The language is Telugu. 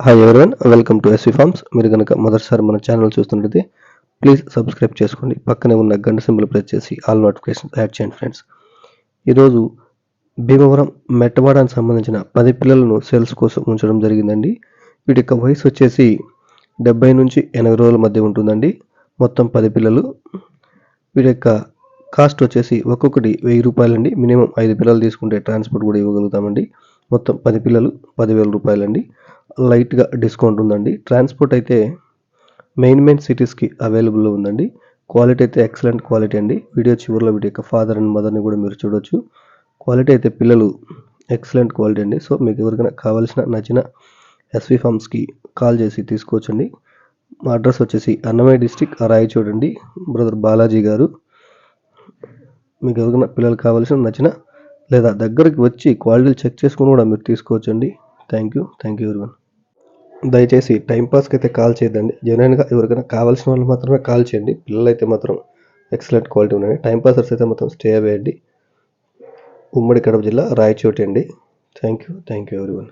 Hi everyone welcome to SV farms మీరు కనుక మొదటిసారి మన ఛానల్ చూస్తున్నట్లయితే ప్లీజ్ సబ్స్క్రైబ్ చేసుకోండి. పక్కనే ఉన్న గంట సింబల్ ప్రెస్ చేసి ఆల్ నోటిఫికేషన్ యాడ్ చేయండి ఫ్రెండ్స్ ఈరోజు భీమవరం మెట్టవాడానికి సంబంధించిన పది పిల్లలను సేల్స్ కోసం ఉంచడం జరిగిందండి. వీటి యొక్క వయసు వచ్చేసి డెబ్బై నుంచి ఎనభై రోజుల మధ్య ఉంటుందండి. మొత్తం పది పిల్లలు. వీటి యొక్క కాస్ట్ వచ్చేసి ఒక్కొక్కటి వెయ్యి రూపాయలండి. మినిమం ఐదు పిల్లలు తీసుకుంటే ట్రాన్స్పోర్ట్ కూడా ఇవ్వగలుగుతామండి. మొత్తం పది పిల్లలు పదివేల రూపాయలండి. లైట్గా డిస్కౌంట్ ఉందండి. ట్రాన్స్పోర్ట్ అయితే మెయిన్ మెయిన్ సిటీస్కి అవైలబుల్లో ఉందండి. క్వాలిటీ అయితే ఎక్సలెంట్ క్వాలిటీ అండి. వీడియో చివరిలో వీటి యొక్క ఫాదర్ అండ్ మదర్ని కూడా మీరు చూడొచ్చు. క్వాలిటీ అయితే పిల్లలు ఎక్సలెంట్ క్వాలిటీ అండి. సో మీకు ఎవరికైనా కావాల్సిన నచ్చిన ఎస్వి ఫార్మ్స్కి కాల్ చేసి తీసుకోవచ్చండి. మా అడ్రస్ వచ్చేసి అన్నమయ్య డిస్టిక్ రాయచూడండి బ్రదర్ బాలాజీ గారు. మీకు ఎవరికైనా పిల్లలు కావాల్సిన నచ్చిన లేదా దగ్గరికి వచ్చి క్వాలిటీలు చెక్ చేసుకుని కూడా మీరు తీసుకోవచ్చండి. Thank you. Thank you everyone. దయచేసి టైంపాస్కి అయితే కాల్ చేయదండి జెన్యున్గా ఎవరికైనా కావాల్సిన వాళ్ళు మాత్రమే కాల్ చేయండి. పిల్లలు అయితే మాత్రం ఎక్సలెంట్ క్వాలిటీ ఉన్నాయి. టైంపాసర్స్ అయితే మాత్రం స్టే అవేయండి. ఉమ్మడి కడప జిల్లా రాయచోటి అండి. Thank you thank you everyone